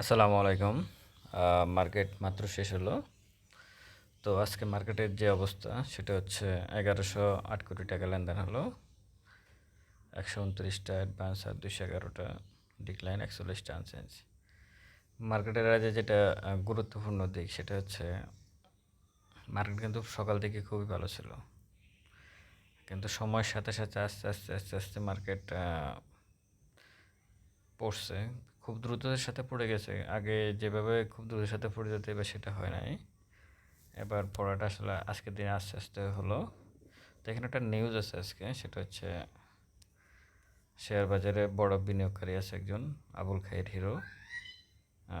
আসসালামু আলাইকুম। মার্কেট মাত্র শেষ হলো। তো আজকে মার্কেটের যে অবস্থা, সেটা হচ্ছে এগারোশো আট কোটি টাকা লেনদেন হলো। একশো উনত্রিশটা অ্যাডভান্স আর দুশো এগারোটা ডিক্লাইন একচল্লিশটা আনচেঞ্জ মার্কেটের আগে যেটা গুরুত্বপূর্ণ দিক, সেটা হচ্ছে মার্কেট কিন্তু সকাল থেকে খুবই ভালো ছিল। কিন্তু সময়ের সাথে সাথে আস্তে আস্তে আস্তে আস্তে মার্কেট পড়ছে। খুব দ্রুততার সাথে পড়ে গেছে। আগে যেভাবে খুব দ্রুতের সাথে পড়ে যেত এবার সেটা হয় নাই। এবার পড়াটা আসলে আজকের দিনে আস্তে আস্তে হলো। তো এখানে একটা নিউজ আছে আজকে, সেটা হচ্ছে শেয়ার বাজারে বড় বিনিয়োগকারী আছে একজন, আবুল খাইর হিরো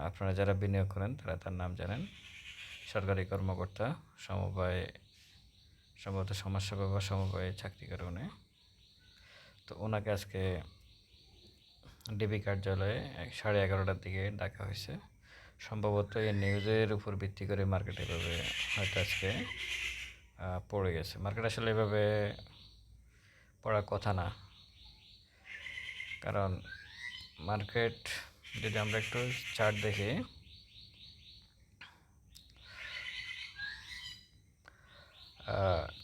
আপনারা যারা বিনিয়োগ করেন তারা তার নাম জানেন। সরকারি কর্মকর্তা, সমবায়, সম্ভবত সমাজসেবা বা সমবায়ে চাকরি করে উনি তো ওনাকে আজকে ডিবি কার্যালয়ে সাড়ে এগারোটার দিকে ডাকা হয়েছে। সম্ভবত এই নিউজের উপর ভিত্তি করে মার্কেট এভাবে হয়তো আজকে পড়ে গেছে। মার্কেট আসলে এভাবে পড়ার কথা না। কারণ মার্কেট যদি আমরা একটু চার্ট দেখি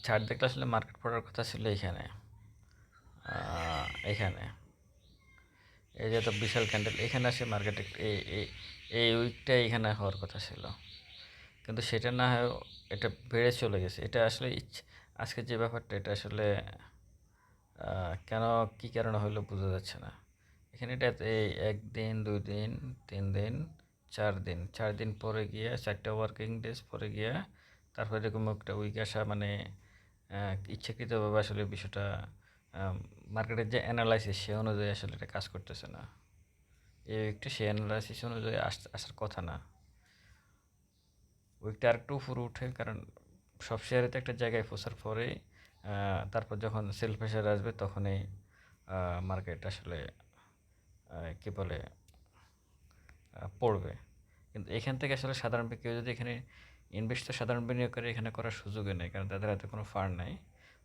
চার্ট দেখলে আসলে মার্কেট পড়ার কথা ছিল এখানে। আহ, এইখানে এই যে তো বিশাল ক্যান্ডেল এখানে আসে মার্কেটে এই এই উইকটা এখানে হওয়ার কথা ছিল। কিন্তু সেটা না হয় এটা বেড়ে চলে গেছে। এটা আসলে আজকে যে ব্যাপারটা, এটা আসলে কেন, কী কারণে হলো বোঝা যাচ্ছে না। এখানে এটা এই একদিন দুই দিন তিন দিন চার দিন চার দিন পরে গিয়ে, চারটা ওয়ার্কিং ডেজ পরে গিয়ে, তারপরে এরকম একটা উইক আসা মানে ইচ্ছাকৃতভাবে আসলে বিষয়টা মার্কেটের যে অ্যানালাইসিস সে অনুযায়ী আসলে এটা কাজ করতেছে না। এই উইকটা সেই অ্যানালাইসিস অনুযায়ী আস আসার কথা না। উইকটা আর একটু উপরে উঠে কারণ সব শেয়ারেতে একটা জায়গায় পৌঁছার পরে আহ, তারপর যখন সেল প্রেশার আসবে তখনই মার্কেট আসলে কি বলে পড়বে। কিন্তু এখান থেকে আসলে সাধারণ কেউ যদি এখানে ইনভেস্ট সাধারণ বিনিয়োগ করে এখানে করার সুযোগই নেই কারণ তাদের হাতে কোনো ফান্ড নাই।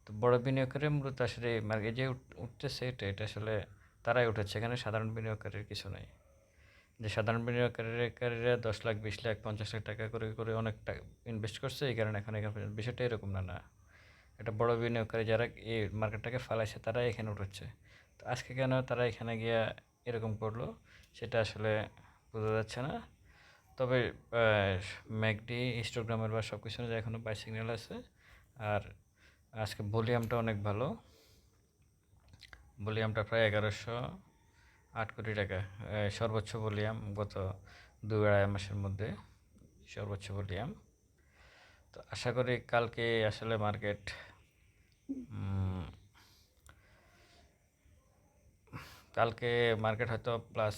তো বড় বিনিয়োগকারী মূলত আসলে মার্কেট যে উঠ- উঠতেছে এটা এটা আসলে তারাই উঠেছে, এখানে সাধারণ বিনিয়োগকারীর কিছু নেই। যে সাধারণ বিনিয়োগকারীরা দশ লাখ, বিশ লাখ, পঞ্চাশ লাখ টাকা করে করে অনেক টাকা ইনভেস্ট করছে, এই কারণে এখন এখানে বিষয়টা এরকম না না। এটা বড় বিনিয়োগকারী যারা এই মার্কেটটাকে ফালাইছে তারা এখানে উঠেছে। তো আজকে কেন তারা এখানে গিয়া এরকম করল, সেটা আসলে বোঝা যাচ্ছে না। তবে ম্যাকডি হিস্টোগ্রামের বা সব কিছু এখনও বাই সিগন্যাল আছে। আর আজকে ভলিউমটা অনেক ভালো। ভলিউমটা প্রায় এগারোশো আট কোটি টাকা সর্বোচ্চ ভলিউম গত দু আড়াই মাসের মধ্যে, সর্বোচ্চ ভলিউম। তো আশা করি কালকে আসলে মার্কেট কালকে মার্কেট হয়তো প্লাস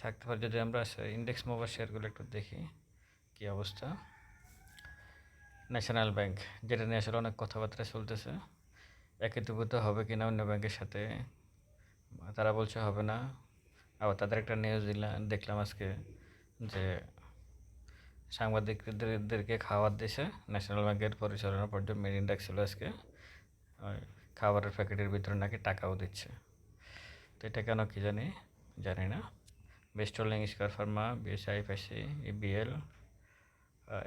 থাকতে পারে। যদি আমরা ইন্ডেক্স মোবাইল শেয়ারগুলো একটু দেখি, কী অবস্থা। ন্যাশনাল ব্যাংক, যেটা নিয়ে আসলে অনেক কথাবার্তা চলতেছে। একীভূত হবে কিনা অন্য ব্যাংকের সাথে, তারা বলছে হবে না। আবার তাদের একটা নিউজ দিলাম দেখলাম আজকে যে সাংবাদিকদেরকে খাবার দিছে ন্যাশনাল ব্যাংকের পরিচালনা পর্যন্ত ডাক ছিল আজকে। খাবারের প্যাকেটের ভিতরে নাকি টাকাও দিচ্ছে। তো এটা কেন কি জানি জানি না। Best Holding Square Pharma BSI পাইসি EBL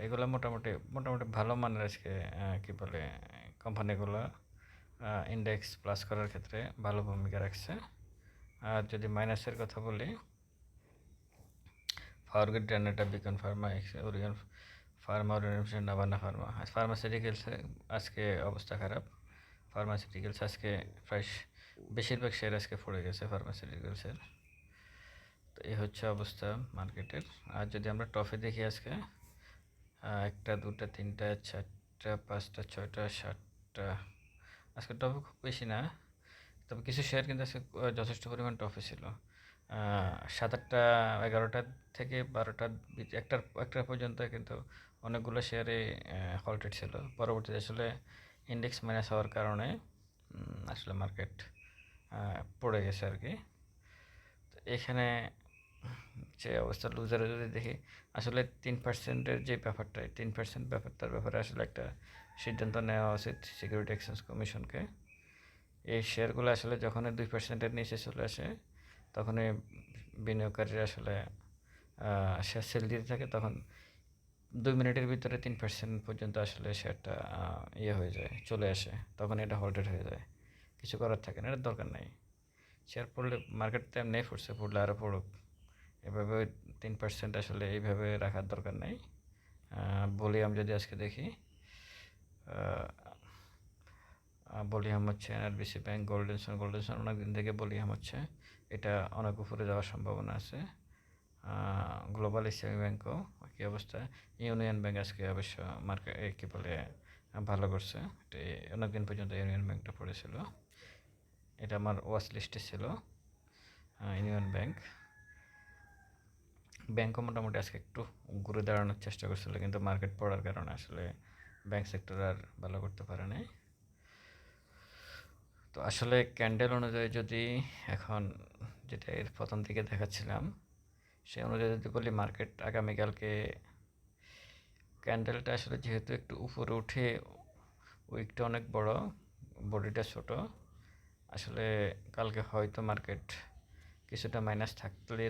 এগুলো মোটামুটি মোটামুটি ভালো মানের আজকে কি বলে কোম্পানিগুলো ইন্ডেক্স প্লাস করার ক্ষেত্রে ভালো ভূমিকা রাখছে। আর যদি মাইনাসের কথা বলি ফারগুড ড্যানেটা Beacon Pharma Orion Pharma organisation নাবানা ফার্মা ফার্মাসিউটিক্যালসে আজকে অবস্থা খারাপ। ফার্মাসিউটিক্যালস আজকে প্রায় বেশিরভাগ শেয়ার আজকে পড়ে গেছে ফার্মাসিউটিক্যালসের তো এই হচ্ছে অবস্থা মার্কেটের আর যদি আমরা টপে দেখি আজকে একটা, দুটা, তিনটা, চারটা, পাঁচটা, ছয়টা, সাতটা। আজকে টপে খুব বেশি না, তবে কিছু শেয়ার কিন্তু আজকে যথেষ্ট পরিমাণ টপে ছিল। সাত আটটা, এগারোটা থেকে বারোটা একটার একটা পর্যন্ত কিন্তু অনেকগুলো শেয়ারে হল্টেড ছিল। পরবর্তীতে আসলে ইন্ডেক্স মাইনাস হওয়ার কারণে আসলে মার্কেট পড়ে গেছে আর কি। তো এখানে যে অবস্থা লুজারে যদি দেখি। আসলে তিন পার্সেন্টের যে ব্যাপারটা তিন পার্সেন্ট ব্যাপারটার ব্যাপারে আসলে একটা সিদ্ধান্ত নেওয়া উচিত সিকিউরিটি এক্সচেঞ্জ কমিশনকে এই শেয়ারগুলো আসলে যখন দুই পার্সেন্টের নিচে চলে আসে, তখনই বিনিয়োগকারীরা আসলে শেয়ার সেল দিতে থাকে, তখন দুই মিনিটের ভিতরে তিন পার্সেন্ট পর্যন্ত আসলে শেয়ারটা ইয়ে হয়ে যায়, চলে আসে, তখন এটা হোল্ডেড হয়ে যায়। কিছু করার থাকে না এটা দরকার নেই। শেয়ার পড়লে মার্কেট তো এমনি পড়ছে পড়লে আরও পড়ুক। এভাবে তিন পার্সেন্ট আসলে এইভাবে রাখার দরকার নেই। ভলিউম যদি আজকে দেখি ভলিউম হচ্ছে NRBC bank Golden Son Golden Son অনেক দিন থেকে ভলিউম হচ্ছে। এটা অনেক উপরে যাওয়ার সম্ভাবনা আছে। গ্লোবাল ইসলামী ব্যাংকও কী অবস্থা। ইউনিয়ন ব্যাংক আজকে অবশ্য মার্কেট কী বলে, ভালো করছে। এটা অনেক দিন পর্যন্ত ইউনিয়ন ব্যাংকটা পড়েছিল। এটা আমার ওয়াচ লিস্টে ছিল। ইউনিয়ন ব্যাংক ব্যাংকও মোটামুটি আজকে একটু ঘুরে দাঁড়ানোর চেষ্টা করছিল, কিন্তু মার্কেট পড়ার কারণে আসলে ব্যাংক সেক্টর আর ভালো করতে পারে নাই। তো আসলে ক্যান্ডেল অনুযায়ী যদি এখন যেটা এর প্রথম দিকে দেখাচ্ছিলাম, সেই অনুযায়ী যদি বলি মার্কেট আগামীকালকে ক্যান্ডেলটা আসলে যেহেতু একটু উপরে উঠে উইকটা অনেক বড় বডিটা ছোট, আসলে কালকে হয়তো মার্কেট কিছুটা মাইনাস থাকলে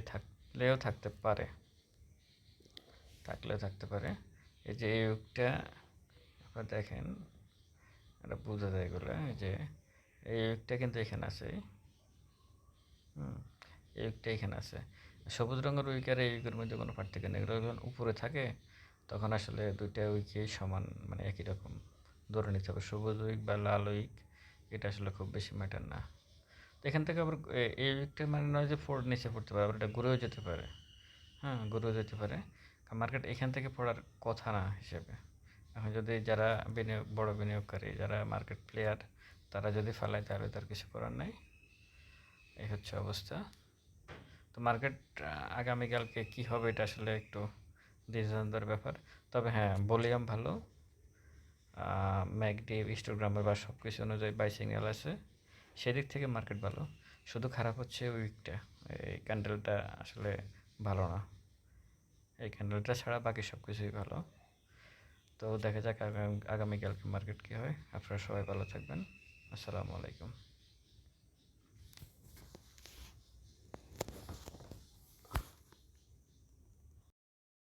থাকলেও থাকতে পারে। থাকলেও থাকতে পারে। এই যে এই উইকটা আপনারা দেখেন, এটা বোঝা যায় এগুলো, এই যে এই উইকটা কিন্তু এখানে আছে। হুম, এই উইকটা এখানে আছে। সবুজ রঙের উইক আর এই উইকের মধ্যে কোনো পার্থক্য নেই। এগুলো যখন উপরে থাকে, তখন আসলে দুইটা উইকেই সমান মানে একই রকম ধরে নিতে হবে। সবুজ উইক বা লাল উইক, এটা আসলে খুব বেশি ম্যাটার না। এখান থেকে আবার এই উইকটা মানে নয় যে ফোর নিচে পড়তে পারে, আবার এটা ঘুরেও যেতে পারে। হ্যাঁ ঘুরেও যেতে পারে। মার্কেট এখান থেকে পড়ার কথা না হিসেবে। এখন যদি যারা বিনিয়োগ, বড় বিনিয়োগকারী, যারা মার্কেট প্লেয়ার তারা যদি ফেলায়, তাহলে তার কিছু করার নাই। এই হচ্ছে অবস্থা। তো মার্কেট আগামীকালকে কি হবে এটা আসলে একটু দ্বিধাদ্বন্দ্বের ব্যাপার। তবে হ্যাঁ ভলিউম ভালো। ম্যাকডি হিস্টোগ্রামের বা সব কিছু অনুযায়ী বাই সিগন্যাল আছে। সেদিক থেকে মার্কেট ভালো। শুধু খারাপ হচ্ছে উইকটা এই ক্যান্ডেলটা আসলে ভালো না। এই ক্যান্ডেলটা ছাড়া বাকি সব কিছুই ভালো। তো দেখা যাক আগামী, আগামীকালকে মার্কেট কী হয়। আপনারা সবাই ভালো থাকবেন। আসসালামু আলাইকুম।